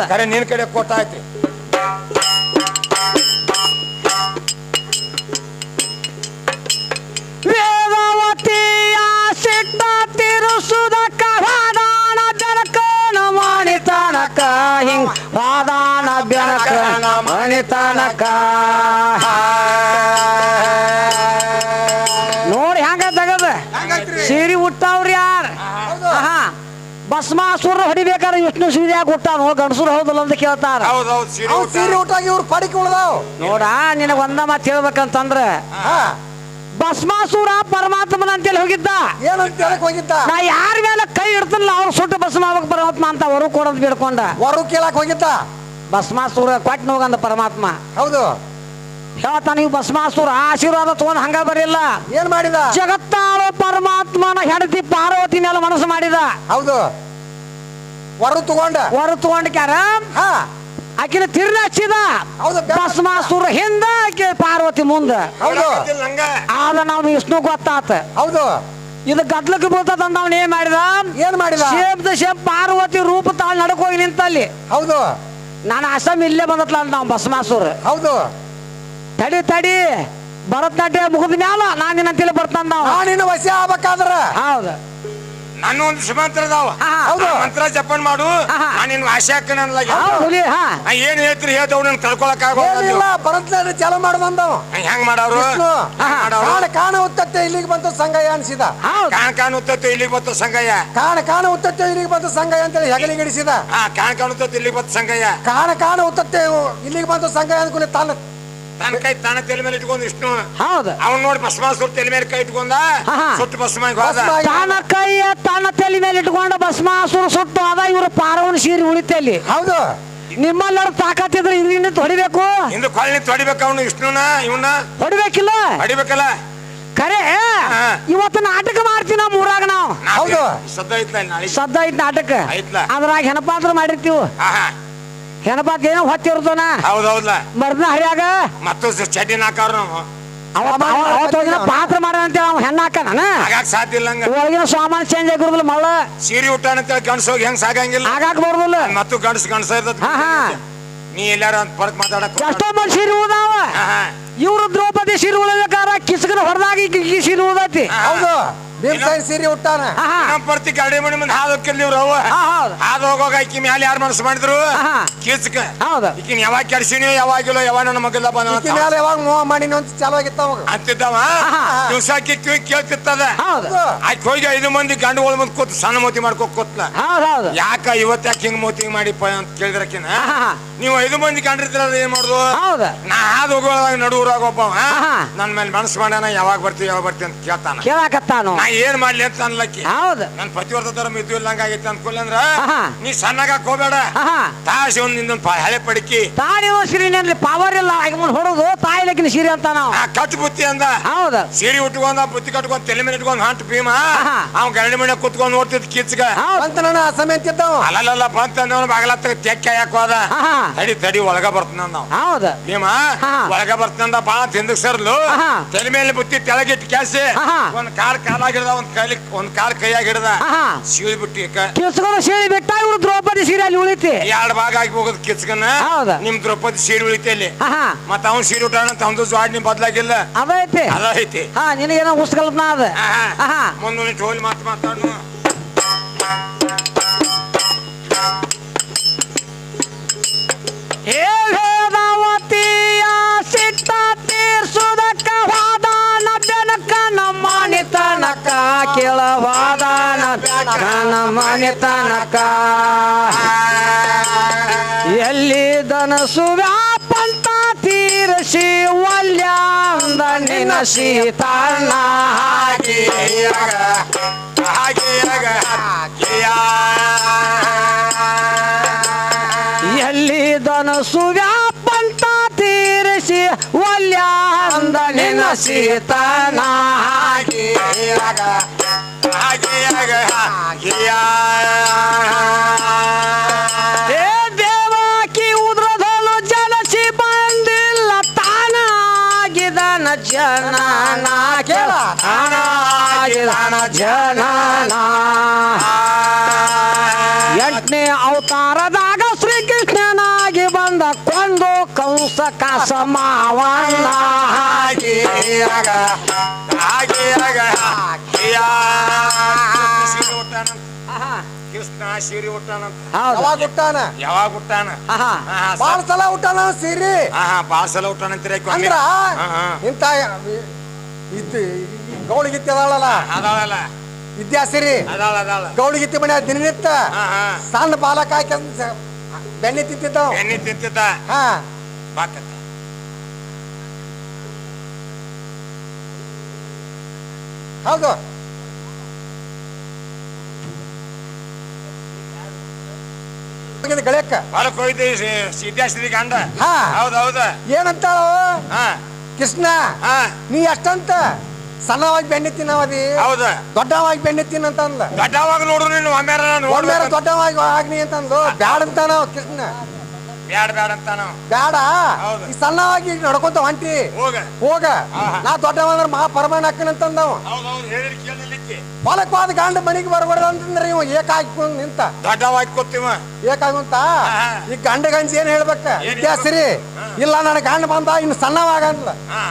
ಕರೆ ನಿನ್ ಕಡೆ ಕೊಟ್ಟಾಯ್ತಿ ವೇದವತಿಯ ನೋಡಿ ಹೆಂಗ ತಗದ? ಸೀರಿ ಹುಟ್ಟಾವ್ರಿ ಯಾರ? ಹಾ ಭಸ್ಮಾಸುರ ಹೊಡಿಬೇಕಾದ್ರೆ ವಿಷ್ಣು ಸೂರ್ಯಾಗ ಹುಟ್ಟಾನು ಗಣಸುರ ಹೌದಲ್ಲ ಅಂತ ಕೇಳ್ತಾರ. ಸೀರೆ ಊಟಾಗಿ ಇವ್ರು ಪಡಿಕೆ ಉಳ್ದಾವ್. ನೋಡ ನಿನಗ ಒಂದ ಮಾತು ಹೇಳ್ಬೇಕಂತಂದ್ರ ಭಸ್ಮಾಸುರ ಪರಮಾತ್ಮನ ಅಂತೇಳಿ ಹೋಗಿದ್ದ. ಏನಂತ ಹೇಳಕ್ ಹೋಗಿದ್ದ? ನಾ ಯಾರ ಮೇಲೆ ಕೈ ಇಡ್ತಲ್ಲ ಅವ್ರು ಸುಟ್ಟು ಭಸ್ಮ ಆಗ್ಬೇಕು ಪರಮಾತ್ಮ ಅಂತ ಅವರು ಕೊಡೋದು ಬೇಡ್ಕೊಂಡ. ವರು ಕೇಳಕ್ ಹೋಗಿದ್ದ? ಭಸ್ಮಾಸುರ ಕೊಟ್ಟು ಹೋಗಂದ ಪರಮಾತ್ಮ. ಹೌದು. ಹೇಳ್ತಾನ ನೀವು ಭಸ್ಮಾಸುರ ಆಶೀರ್ವಾದ ತಗೊಂಡ್ ಹಂಗ ಬರಿಲ್ಲ. ಏನ್ ಮಾಡಿದ? ಜಗತ್ತಾಳು ಪರಮಾತ್ಮನ ಹೆಂಡತಿ ಪಾರ್ವತಿ ಮೇಲೆ ಮನಸ್ಸು ಮಾಡಿದ. ಹೌದು. ತಗೊಂಡ. ವರು ತಗೊಂಡ ಕ್ಯಾರ? ಹಾ. ಆಕಿನ ತಿರ್ನ ಹಚ್ಚಿದ. ಭಸ್ಮಾಸುರ ಹಿಂದ ಆಕೆ ಪಾರ್ವತಿ ಮುಂದ. ಹೌದು. ಆದ ನಾವು ವಿಷ್ಣು ಗೊತ್ತಾತ. ಹೌದು. ಇದು ಗದ್ಲಕ್ಕೆ ಬೀಳ್ತದ ಅವ್ನ ಏನ್ ಮಾಡಿದ? ಏನ್ ಮಾಡಿದ? ಶೇಪ್ ಶೇಪ್ ಪಾರ್ವತಿ ರೂಪ ತಾಳ್ ನಡ್ಕೋಗಿ ನಿಂತಲ್ಲಿ. ಹೌದು. ನಾನು ಅಸ್ಸಾಮ್ ಇಲ್ಲೇ ಬಂದತ್ಲ ನಾವು ಭಸ್ಮಾಸುರ ಹೌದು. ತಡಿ ತಡಿ. ಭರತನಾಟ್ಯ ಮುಗಿದ ಮ್ಯಾಲ ನಾನು ನಿನ್ನಂತೇಳಿ ಬರ್ತಾನ ನಾವು ನಾನಿನ್ನು ವಸಿ ಆಗ್ಬೇಕಾದ್ರ. ಹೌದು. ನನ್ನ ಒಂದು ಅದಾವ. ಹಾ, ಹೌದು. ಮಂತ್ರ ಜಪನ್ ಮಾಡು. ಹಾ. ನಾನು ನಿನ್ ವಾಸಿ ಹಾಕಣ ಹೌದು, ಹುಲಿ ಹಾ. ಏನ್ ಹೇಳ್ತೀರಿ ಹೇಳ್ತಾವ್ ನನ್ ಕಳ್ಕೊಳಕ್ ಏನಿಲ್ಲ ಭರತ್ನಾಟ್ಯ ಚಾಲು ಮಾಡು ಬಂದವ. ಹೆಂಗ್ ಮಾಡವ್ರು ವಿಷ್ಣು. ಹೆಂಗ್ ಮಾಡವ್ರು ಕಾಣ ಕಾಣ ಉತ್ತತ್ತೆ ಇಲ್ಲಿಗೆ ಬಂತು ಸಂಗಯ್ಯ ಅನ್ಸಿದ. ಕಾಣ ಕಾಣ ಉತ್ತತ್ತೆ ಇಲ್ಲಿಗೆ ಬಂತು ಸಂಗಯ್ಯ. ಕಾಣ ಕಾಣ ಉತ್ತತ್ತೆ ಇಲ್ಲಿಗೆ ಬಂತು ಸಂಗಯ್ಯ ಅಂತೇಳಿ ಹೆಗಲಿಗೆ ಗಿಡಿಸಿದ. ಕಾಣ ಕಾಣ ಉತ್ತತ್ತೆ ಇಲ್ಲಿಗೆ ಬಂತು ಸಂಗಯ್ಯ. ಕಾಣ ಕಾಣ ಉತ್ತತ್ತೆ ಇಲ್ಲಿಗೆ ಬಂತು ಸಂಗಯ್ಯ ಅಂದ್ಕೊಂಡು ತಾನು. ತನ್ನ ಕೈ ತನ್ನ ತಲೆ ಮೇಲೆ ಇಟ್ಕೊಂಡು ವಿಷ್ಣು ಹೌದು. ಅವನ್ ನೋಡಿ ಭಸ್ಮಾಸುರ ತಲೆ ಮೇಲೆ ಕೈ ಇಟ್ಕೊಂಡ ಆಹಾ. ಸುಟ್ಟು ಭಸ್ಮ ತನ್ನ ಕೈ ತನ್ನ ತಲೆ ಮೇಲೆ ಇಟ್ಕೊಂಡ ಭಸ್ಮಾಸುರ ಸುಟ್ಟು ಅದ ಇವರು ಪಾರವನ ಸೀರೆ ಉಳಿತಲ್ಲಿ ಹೌದು. ನಿಮ್ಮಲ್ಲೆಲ್ಲ ತಾಕತ್ತಿದ್ರೆ ಇದರಿಂದ ಹೊಡಿಬೇಕು? ಹಿಂದೆ ಕೊಳ್ಳಿ ಹೊಡಿಬೇಕು ಅವನು ವಿಷ್ಣುನ ಇವನ್ನ ಹೊಡಿಬೇಕಿಲ್ಲ? ಹೊಡಿಬೇಕಲ್ಲ. ಕರೆ ಇವತ್ತು ನಾಟಕ ಮಾಡ್ತೀವಿ ನಾವು ಊರಾಗ ನಾವು. ಹೌದು. ಸದ್ದ ಐತ್ಲ ನಾಳೆ? ಸದ್ದ ಐತ್ ನಾಟಕ. ಐತ್ಲ. ಅದ್ರಾಗ ಹೆಣಪಾತ್ರ ಮಾಡಿರ್ತೀವಿ. ಆಹಾ ಹೆಣಪಾತ್ ಏನೋ ಹೊತ್ತಿರ್ತಾನ ಹೌದೌದ್ಲ. ಮರ್ದ ಹರಿಯಾಗ? ಮತ್ತು ಚಡ್ಡಿ ನಾಕಾರ ನಾವು ಅವ- ಪಾತ್ರ ಮಾಡ್ಯಾನ ಅವ್ ಹೆಣ್ಣ ಹಾಕನ ಆಗಾಕ ಸಾಧ್ಯ ಇಲ್ಲ ಹಂಗ. ಒಳಗಿನ ಸಾಮಾನು ಚೇಂಜ್ ಆಗಿರೋದಿಲ್ಲ ಮಳ್ಳ. ಸೀರೆ ಉಟ್ಟಾನ ಅಂತೇಳಿ ಗಂಡಸ ಹೋಗಿ ಹೆಂಗ್ ಸಾಗಂಗಿಲ್ಲ. ಆಗಾಕ ಬರೋದಿಲ್ಲ. ಮತ್ತು ಗಂಡಸ ಗಂಡ್ಸ ಇರ್ತದ ಹಾ, ಹಾ. ನೀ ಎಲ್ಲಾರ ಅಂತ ಪರಕ್ ಮಾತಾಡಕ್ ಎಷ್ಟೋ ಮಂದಿ ಸೀರೆ ಉಳ್ದಾವ. ಇವ್ರು ದ್ರೌಪದಿ ಸೀರೆ ಉಳ್ಬೇಕಾರ ಕಿಸ್ಕನ ಹೊರದಾಗಿ ಸೀರೆ ಉಳ್ದೈತಿ. ಹೌದು. ಭೀಮಸೇನ್ ಸೀರೆ ಉಟ್ಟಾನ? ನಮ್ಮ ಪರ್ತಿ ಗಾಡಿ ಮನೆ ಮುಂದೆ ಹಾದು ಇವ್ರು ಅವ ಹಾ, ಹೌದು. ಹೋಗೋಗ ಈಕಿ ಮ್ಯಾಲ ಯಾರು ಮನಸ್ಸು ಮಾಡಿದ್ರು. ಕೀಚಕ ಹೌದು. ಈಕಿನ ಯಾವಾಗ ಕೆಡ್ಸಿನಿ ಯಾವಾಗಿಲ್ಲ ಯಾವಾಗ ನನ್ನ ಮಗಲ್ಲ ಬಂದ ಈಕಿ ಯಾವಾಗ ಮೋಹ ಮಾಡಿ ಅಂತ ಚಾಲು ಆಗಿತ್ತ ಅವಾಗ? ಅಂತಿದ್ದವ? ದಿವಸ ದಿವ್ಸಕ್ಕೆ ಕಿವಿ ಆಯ್ತು ಹೋಗಿ ಐದು ಮಂದಿ ಗಂಡುಗಳ ಮುಂದೆ ಕೂತ್ ಸಣ್ಣ ಮೋತಿ ಮಾಡ್ಕೋ ಕೂತ್ಲ. ಹೌದು ಹೌದು. ಯಾಕ ಇವತ್ತು ಯಾಕೆ ಹಿಂಗ್ ಮೋತಿ ಮಾಡಿಪ್ಪ ಅಂತ ಕೇಳಿದ್ರಕಿನ. ನೀವು ಐದು ಮಂದಿ ಕಂಡಿರ್ತೀರ ಏನ್ ಮಾಡುದು? ಹೌದು. ನಾ ಹಾದು ಹೋಗುವಾಗ ನಡುವರಾಗ ಒಬ್ಬವ. ಆಹಾ. ನನ್ ಮೇಲೆ ಮನಸ್ಸು ಮಾಡ್ಯಾನ ಯಾವಾಗ ಬರ್ತೀವಿ ಯಾವಾಗ ಬರ್ತೀವಿ ಅಂತ ಕೇಳ್ತಾನ. ಕೇಳಾಕತ್ತಾನು. ಏನ್ ಮಾಡ್ಲಿ ಅಂತ ಅನ್ಲಕ್ಕಿ? ಹೌದು. ನನ್ ಪತಿವರ್ತ ಧರ್ಮ ಇದ್ದು ಇಲ್ಲಂಗ ಆಗೈತಿ ಅನ್ಕೊಲ್ಲ ಅಂದ್ರ ಆಹಾ. ನೀ ಸಣ್ಣಗ ಹೋಗ್ಬೇಡ ಆಹಾ. ತಾಸಿ ಒಂದ್ ನಿಂದೊಂದ್ ಪ- ಹಳೆ ಪಡಿಕಿ. ತಾಳಿರೋ ಸಿರಿನಲ್ಲಿ ಪವರ್ ಇಲ್ಲ ಮುಂದೆ ಹೊಡೋದು ತಾಯಿಲಕ್ಕಿನ ಸೀರೆ ಅಂತ ನಾವು. ಆ ಕಟ್ ಬುತ್ತಿ ಅಂದ. ಹೌದು. ಸೀರೆ ಉಟ್ಕೊಂಡ ಬುತ್ತಿ ಕಟ್ಕೊಂಡ್ ತಲೆ ಮೇಲೆ ಇಟ್ಕೊಂಡ್ ಹಂಟ್ ಭೀಮ. ಆಹಾ. ಅವ್ ಗರಡಿ ಮನೆ ಕುತ್ಕೊಂಡ್ ನೋಡ್ತಿದ್ ಕಿಚ್ಗ. ಹೌದು. ಅಂತ ನನ್ನ ಸಮಯ ಅಂತಿದ್ದವ ಅಲ್ಲಲ್ಲ ಬಂತ ಬಾಗಲ ತೆಕ್ಕ ಯಾಕೆ ಹೋದ. ಆಹಾ. ತಡಿ ತಡಿ ಒಳಗ ಬರ್ತಾನ ನಾವು ಹೌದು. ಭೀಮ ಆಹಾ. ಒಳಗ ಬರ್ತಾನ ಬಾ ತಿಂದಕ್ ಸರ್ಲು. ಆಹಾ. ತಲೆ ಮೇಲೆ ಬುತ್ತಿ ತೆಳಗಿಟ್ಟು ಕ್ಯಾಸಿ ಆಹಾ. ಒಂದ್ ಕಾಲ್ ಕಾಲಾಗಿಡ್ದ ಒಂದ್ ಕೈಲಿ ಒಂದ್ ಕಾಲ್ ಕೈಯಾಗ ಹಿಡ್ದ ಆಹಾ. ಸೀಳಿ ಬಿಟ್ಟಿ ಕಿಸ್ಕೊಂಡು ಸೀರೆ ಬಿಟ್ಟ ಇವ್ರು ದ್ರೌಪದಿ ಸೀರೆ ಅಲ್ಲಿ ಉಳಿತಿ. ಎರಡ್ ಭಾಗ ಆಗಿ ಹೋಗೋದ್ ಕಿಚ್ಕನ ಹೌದು. ನಿಮ್ ದ್ರೌಪದಿ ಸೀರೆ ಉಳಿತಿ ಅಲ್ಲಿ. ಆಹಾ. ಮತ್ತ ಅವ್ನ್ ಸೀರೆ ಉಟ್ಟಾನ ಅಂತ ಅವ್ನ್ದು ಜ್ವಾಡ್ ನಿಮ್ ಬದ್ಲಾಗಿಲ್ಲ. ಅದೈತಿ ಅದ ಐತಿ. ಹಾ ನಿನಗೇನೋ ಉಸ್ಕಲ್ಪನ ಅದ. ಆಹಾ. ಮುಂದೊಂದು ಟೋಲ್ ಮಾತು ಮಾತಾಡು ಹೇ ತನಕ. ಎಲ್ಲಿ ದನಸು ವ್ಯಾಪಂತ ತೀರ ತೀರಿಸಿ ನಿನ ನಿನ್ನ ಎಲ್ಲಿ ದನಸು ವ್ಯಾಪಂತ ತೀರ ಸುವ್ಯಾಪಂತ ನಿನ ಶೀತಾನ ಎಂಟನೇ ಅವತಾರದಾಗ ಶ್ರೀಕೃಷ್ಣನಾಗಿ ಬಂದ ಕೊಂದು ಕಂಸ ಕಾಸ ಮಾವಣ್ಣ ಕೃಷ್ಣ ಸೀರೆ ಹುಟ್ಟಾನಂತ. ಯಾವಾಗ ಹುಟ್ಟಾನ? ಯಾವಾಗ ಹುಟ್ಟಾನ? ಆಹಾ. ಹಾ, ಹಾ, ಬಾಳ ಸಲ ಹುಟ್ಟಾನ ಸೀರಿ? ಹಾ ಹಾ ಬಾಳ ಸಲ ಹುಟ್ಟಾನಂತೀರ ಅಂದ್ರ ಹಾ ಹಾ ಇಂತ ಇದ್ದು ಗೌಳಿಗಿತ್ತಿ ಅದಾಳಲ್ಲ? ಅದಾಳಲ್ಲ. ವಿದ್ಯಾಸಿರಿ ಅದಾಳ ಅದಾಳ. ಗೌಳಿಗಿತ್ತಿ ಮನೆ ದಿನನಿತ್ಯ ಹಾ ಹಾ ಸಣ್ಣ ಬಾಲಕ ಹಾಕಿ ಬೆಣ್ಣೆ ತಿಂತಿದ್ದ ಬೆಣ್ಣೆ ತಿಂತಿದ್ದ. ಹಾ. ಬಾಕತ್ತ ಹೌದು. ಹೋಗಿದ್ದ ಹೊರಕ್ ಹೊಲಕ್ ಹೋಯ್ತು ಸಿದ್ಧಾಶ್ರೀ ಗಂಡ ಹಾ. ಹೌದ್ ಹೌದ. ಏನಂತಾಳ? ಹಾ. ಕೃಷ್ಣ ಹಾ. ನೀ ಅಷ್ಟಂತ ಸಣ್ಣವಾಗಿ ಬೆಣ್ಣೆ ತಿನ್ನವದಿ? ಹೌದ. ದೊಡ್ಡವಾಗಿ ಬೆಣ್ಣೆ ತಿನ್ನಂತ ಅಂದ್ಲ ದೊಡ್ಡವಾಗ ನೋಡು ನೀನು ಒಮ್ಮೆರ ಒಮ್ಮೆ ನೋಡ್ಬೇಕು ದೊಡ್ಡವಾಗಿ ಆಗ್ನಿ ಅಂತಂದು ಬ್ಯಾಡ ಅಂತಾನ ಅವ ಕೃಷ್ಣ? ಬ್ಯಾಡ ಬ್ಯಾಡ ಅಂತ ನಾವು ಬ್ಯಾಡ? ಹೌದು. ಈ ಸಣ್ಣವಾಗಿ ನಡ್ಕೊಂತ ಹೊಂಟಿ? ಹೋಗ. ಹೋಗ. ಆಹಾ. ನಾ ದೊಡ್ಡವ ಅಂದ್ರೆ ಮಹಾ ಪರಮಾನ ಹಾಕನಂತಂದವ ಹೌದ್. ಹೌದ್ ಹೇಳಿ ಹೊಲಕ್ ಗಾಂಡ ಮನಿಗೆ ಬರ್ಬಾರ್ದು ಅಂತಂದ್ರೆ ಇವ ಏಕಾಗಿ ನಿಂತ. ದೊಡ್ಡವಾಗಿ ಏಕಾಗುಂತ. ಈ ಗಂಡ ಗಂಜಿ ಏನ್ ಹೇಳ್ಬೇಕ? ವಿದ್ಯಾಸಿರಿ ಇಲ್ಲ ನನ್ನ ಗಂಡ ಬಂದ ಇನ್ನು ಸಣ್ಣವಾಗ ಅಂದ್ಲ ಹಾ.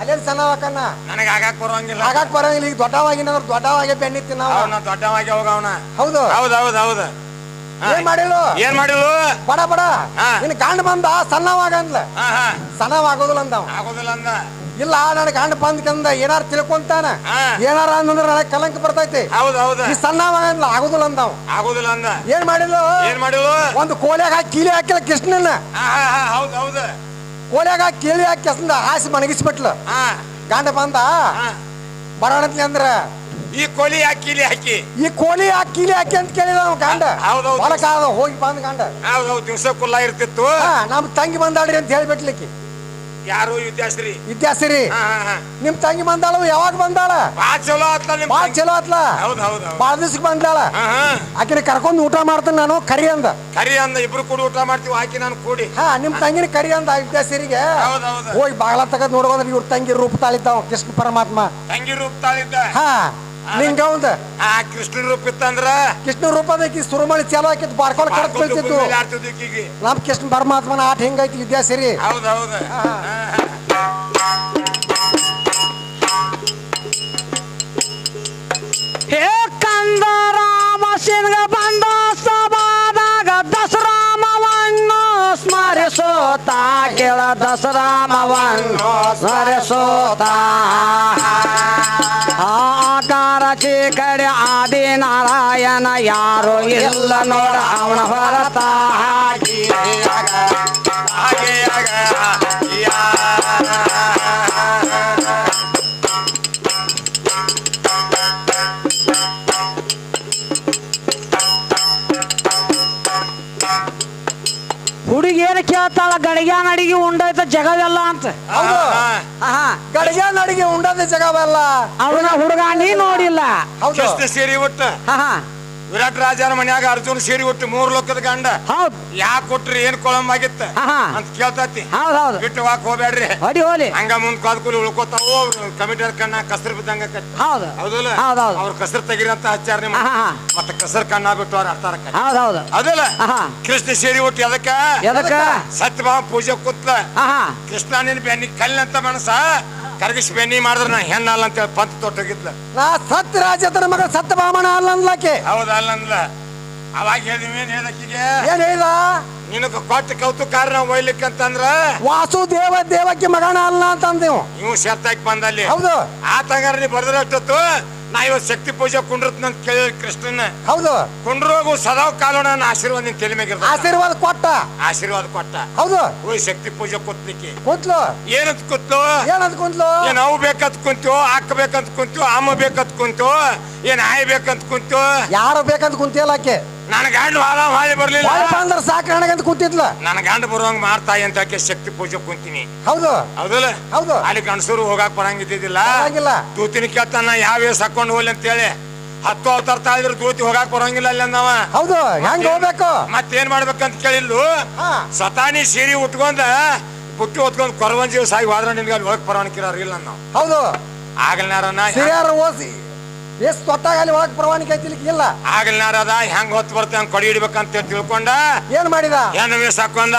ಅಲ್ಲೇನ್ ಸಣ್ಣವಾಕಣ್ಣ ನನಗೆ ಆಗಾಕ್ ಬರೋಂಗಿಲ್ಲ. ಆಗಾಕ್ ಬರೋಂಗಿಲ್ಲ. ಈಗ ದೊಡ್ಡವಾಗಿನವ್ರು ದೊಡ್ಡವಾಗಿ ಬೆಣ್ಣಿ ತಿನ್ನವ. ನಾ ದೊಡ್ಡವಾಗಿ ಹೋಗವನ ಹೌದು. ಹೌದು ಹೌದು ಹೌದು. ಏನ್ ಮಾಡಿಲ್ಲು? ಏನ್ ಮಾಡಿಲ್ಲು? ಬಡ ಬಡ. ನಿನ್ ಗಂಡ ಬಂದ ಸಣ್ಣವಾಗ ಅಂದ್ಲ ಹಾ ಹಾ. ಸಣ್ಣವಾಗೋದಿಲ್ಲ ಅಂದವ. ಆಗೋದಿಲ್ಲ ಅಂದ. ಇಲ್ಲ ನನಗೆ ಗಂಡ ಬಂದ್ಕಂದ ಏನಾರ ತಿಳ್ಕೊಂತಾನ. ಏನಾರ ಅಂದ್ರೆ ನನಗೆ ಕಲಂಕ ಬರ್ತೈತಿ. ಹೌದ್ ಹೌದ್. ಈ ಸಣ್ಣ ಆಗುದಿಲ್ಲ ಆಗೋದಿಲ್ಲ ಅಂದಾವ್. ಆಗೋದಿಲ್ಲ ಅಂದ. ಏನ್ ಮಾಡಿಲ್ಲ ಏನ್ ಮಾಡಿಲ್ಲ ಒಂದು ಕೋಲ್ಯಾಗ ಹಾಕಿ ಕೀಲಿ ಹಾಕಿಲ್ಲ ಕೃಷ್ಣನ ಕೋಲಿಯಾಗ ಹೌದ್ ಹೌದ್. ಹಾಕಿ ಕೀಲಿ ಹಾಕಿ ಕೆಸಂದ ಹಾಸಿ ಮಣಗಿಸ್ಬಿಟ್ಲು. ಗಂಡ ಬಂದ ಹಾ ಬರೋಣತ್ಲಿ ಅಂದ್ರ ಈ ಕೋಳಿ ಹಾಕಿ ಕೀಲಿ ಹಾಕಿ. ಈ ಕೋಲಿ ಹಾಕಿ ಕೀಲಿ ಹಾಕಿ ಅಂತ ಕೇಳಿದ ಗಾಂಡ. ಗಂಡ ಹೌದೌದು. ಹೊಲಕ್ಕ ಹೋಗಿ ಬಂದ ಗಂಡ. ಹೌದು ದಿವಸ ಕುಲ್ಲ ಇರ್ತಿತ್ತು. ನಮ್ಮ ನಮ್ ತಂಗಿ ಬಂದಾಡ್ರಿ ಅಂತ ಹೇಳ್ಬಿಟ್ಲಿಕ್ಕೆ. ಯಾರು ವಿದ್ಯಾಶ್ರೀ? ವಿದ್ಯಾಸ್ರಿ ಹಾ ನಿಮ್ ತಂಗಿ ಬಂದಾಳ ಯಾವಾಗ ಬಂದಾಳ? ಚಲೋ ಆತ್ಲ ನಿಮ್ ಬಾಳ. ಚಲೋ ಆತ್ಲ? ಹೌದ್ ಹೌದ್ ಬಾಳ ದಿವ್ಸಕ್ಕೆ ಬಂದಾಳ ಆಕಿನ ಕರ್ಕೊಂಡು ಊಟ ಮಾಡ್ತೇನೆ ನಾನು ಕರಿ ಅಂದ. ಕರಿ ಅಂದ ಇಬ್ರು ಕೂಡಿ ಊಟ ಮಾಡ್ತೀವಿ ಆಕಿ ನಾನು ಕೂಡಿ. ಹಾ ನಿಮ್ ತಂಗಿನ ಕರಿ ಅಂದ ಹೌದ್ ಹೋಗಿ ಬಾಗ್ಲ ತಗದ್ ನೋಡ್ಕೊಂಡ್ರೆ ಇವ್ರ ತಂಗಿ ರೂಪ ತಾಳಿದ್ದಾವ ಕೃಷ್ಣ ಪರಮಾತ್ಮ. ತಂಗಿ ರೂಪ ತಾಳಿದ್ದ ಹಾ. ಅವಂದ ಆ ಕೃಷ್ಣ ರೂಪ ಇತ್ತಂದ್ರ? ಕೃಷ್ಣ ರೂಪದಕ್ಕೆ ಸುರುಮಳಿ ಚಾಲು ಹಾಕಿತ್ತು ಬಾರ್ಕೊಂಡು ಕಡತ್ ಬೀಳ್ತಿತ್ತು ನಮ್ ಕೃಷ್ಣ ಪರಮಾತ್ಮನ ಆಟ ಹೆಂಗೈತಿ ವಿದ್ಯಾಸಿರಿ ಹೌದ್ ಹೌದ್ ಹಾ. ಹಾ, ಹಾ. ಹೇ ಕಂದ ರಾಮ ಸಿಂಗ ಬಂದ ಸಭಾದಾಗ ದಸರಾಮವನ್ನು ಸ್ಮರಿಸೋತ ಕೇಳ ದಸರಾಮವನ್ನು ಸ್ಮರಿಸೋತ. ನಾರಾಯಣ ಯಾರು ಇಲ್ಲ ನೋಡ ಅವನ ನಡಿಗೆ ಗಡಿಗ್ಯಾನ ಅಡಿಗೆ ಉಂಡೈತ ಜಗವೆಲ್ಲ ಅಂತ. ಹೌದು. ಹಾ, ಆಹಾ. ಗಡಿಗೆ ನಡಿಗೆ ಉಂಡದ ಜಗವೆಲ್ಲ. ಅವನ ಹುಡುಗ ನೀ ನೋಡಿಲ್ಲ. ಸೇರಿ ಒಟ್ಟು ವಿರಾಟ್ ರಾಜನ ಮನ್ಯಾಗ ಅರ್ಜುನ್ ಸೇರಿ ಒಟ್ಟು ಮೂರ್ ಲೋಕದ ಗಂಡ. ಹೌದ್. ಯಾಕೆ ಕೊಟ್ರಿ ಏನ್ ಕೊಳಂಬಾಗಿತ್ತ ಆಹಾ. ಅಂತ ಕೇಳ್ತಾತಿ. ಹೌದ್ ಹೌದು. ಬಿಟ್ಟು ವಾಕ್ ಹೋಗ್ಬೇಡ್ರಿ. ಅಡಿ ಹೋಲಿ. ಹಂಗ ಮುಂದ್ ಕಾದ್ಕೂಲಿ ಉಳ್ಕೋತಾವು ಕಮಿಟಿ ಕಣ್ಣ ಕಸರ್ ಬಿದ್ದಂಗ ಆಕೈತಿ. ಹೌದು. ಹೌದಲ್ಲ? ಹೌದ್ ಹೌದ್. ಅವ್ರ ಕಸರ್ ತೆಗಿರಿ ಅಂತ ಹಚ್ಚಾರ ನಿಮ್ಮ ಆಹಾ. ಮತ್ತ ಕಸರ್ ಕಣ್ಣ ಬಿಟ್ಟು ಅವ್ರ ಅರ್ಥ ಹೌದ್ ಹೌದು. ಅದಲ್ಲ ಆಹಾ. ಕೃಷ್ಣ ಸೇರಿ ಒಟ್ಟು ಎದಕ್ಕ? ಎದಕ್ಕ? ಸತ್ಯಭಾಮ ಪೂಜೆ ಕೂತ್ಲ. ಆಹಾ ಕೃಷ್ಣ ನಿನ್ ಬೆನ್ನಿ ಕಲ್ಲಂತ ಮನಸ ಕರಗಿಸಿ ಬೆನ್ನಿ ಮಾಡಿದ್ರ ನಾ ಹೆಣ್ಣಲ್ಲ ಅಂತೇಳಿ ಪಂತ ತೊಟ್ಟೋಗಿದ್ಲ. ನಾ ಸತ್ ರಾಜತನ ಮಗ ಸತ್ ಬಾಮಣ ಅಲ್ಲ ಅನ್ಲಕ್ಕೆ ಹೌದ ಅಲ್ಲ ಅಂದ್ಲ. ಅವಾಗ ಹೇಳಿದ್ವಿ ಏನ್ ಹೇಳಕ್ಕಿಗೆ ಏನ್ ಹೇಳಿದ? ನಿನಗ ಕೊಟ್ಟ ಕೌತುಕಾರ ನಾವು ಒಯ್ಲಿಕ್ಕೆ ಅಂತಂದ್ರ? ವಾಸುದೇವ ದೇವಕ್ಕೆ ಮಗಣ ಅಲ್ಲ ಅಂತಂದೇವು ನೀವು. ಶರ್ತಾಗಿ ಬಂದಲ್ಲಿ ಹೌದು. ಆ ತಂಗಾರ ನೀ ಬರ್ದ್ರಷ್ಟೊತ್ತು ನಾ ಇವತ್ತು ಶಕ್ತಿ ಪೂಜೆ ಕುಂಡ್ರತ್ ಅಂತ ಕೇಳಿ ಕೃಷ್ಣನ. ಹೌದು. ಕುಂಡ್ರೋಗು ಸದಾವ್ ಕಾಲೋಣ ನನ್ನ ಆಶೀರ್ವಾದ ನಿನ್ ತಲೆ ಮ್ಯಾಗ ಆಶೀರ್ವಾದ ಕೊಟ್ಟ. ಆಶೀರ್ವಾದ ಕೊಟ್ಟ. ಹೌದು. ಹೋಯ್ ಶಕ್ತಿ ಪೂಜೆ ಕೂತ್ಲಿಕ್ಕೆ ಕೂತ್ಲು ಏನಂತ ಕೂತ್ಲು ಏನಂತ ಕುಂತ್ಲು ಏನ್ ಅವು ಬೇಕಂತ ಕುಂತು ಅಕ್ಕ ಬೇಕಂತ ಕುಂತು ಅಮ್ಮ ಬೇಕಂತ ಕುಂತು ಏನ್ ಆಯ್ ಬೇಕಂತ ಕುಂತು ಯಾರು ಬೇಕಂತ ಕುಂತಿಯಲ್ಲ ಆಕೆ? ನನ್ನ ಗಂಡ ಹಾಳ ಮಾಡಿ ಬರ್ಲಿಲ್ಲ. ಒಳಗೆ ಬಂದ್ರ ಸಾಕು ನನಗಂತ ಕುಂತಿದ್ಲ? ನನ್ನ ಗಂಡ ಬರುವಂಗ ಮಾಡ್ತಾಯಿ ಅಂತ ಆಕೆ ಶಕ್ತಿ ಪೂಜೆ ಕುಂತೀನಿ. ಹೌದು. ಹೌದಲ್ಲ? ಹೌದು. ಅಲ್ಲಿ ಗಂಡಸರು ಹೋಗಾಕ್ ಬರಂಗಿದ್ದಿದ್ದಿಲ್ಲ ಆಗಿಲ್ಲ ತೂತಿನ ಕೇಳ್ತಾನ ಯಾವ ವೇಸ್ ಹಾಕೊಂಡು ಹೋಗ್ಲಿ ಅಂತ ಹೇಳಿ ಹತ್ತು ಅವತಾರ ತಾಳಿದ್ರೆ ತೂತಿ ಹೋಗಾಕ್ ಬರಂಗಿಲ್ಲ ಅಲ್ಲಿ ಅಂದವ. ಹೌದು. ಹೆಂಗ್ ಹೋಗ್ಬೇಕು? ಮತ್ತೇನ್ ಮಾಡ್ಬೇಕಂತ ಕೇಳಿಲ್ಲು. ಸತಾನಿ ಸೀರೆ ಉತ್ಕೊಂಡ ಬುಟ್ಟಿ ಹೊತ್ಕೊಂಡ್ ಕೊರವಂಜಿ ಸಾಯಿ ಹೋದ್ರೆ ನಿನ್ಗೆ ಅಲ್ಲಿ ಹೋಗಕ್ ಪರವಾನಿಕಿರ ಇಲ್ಲ ನಾವು ಹೌದು. ಆಗಲ್ನಾರ ಸಿರಿಯಾರ ಓಸಿ. ಎಷ್ಟು ತೊಟ್ಟಾಗ ಅಲ್ಲಿ ಒಳಗೆ ಪರವಾನಿಗೆ ಐತಿಲಿಕ್ಕೆ ಇಲ್ಲ. ಆಗಲ್ನಾರದ ಹೆಂಗ್ ಹೊತ್ತು ಬರ್ತೆ ಹಂಗ್ ಕೊಡಿ ಹಿಡಿಬೇಕಂತ ತಿಳ್ಕೊಂಡ ಏನ್ ಮಾಡಿದ? ಹೆಣ್ಣು ವೇಸ್ ಹಾಕೊಂಡ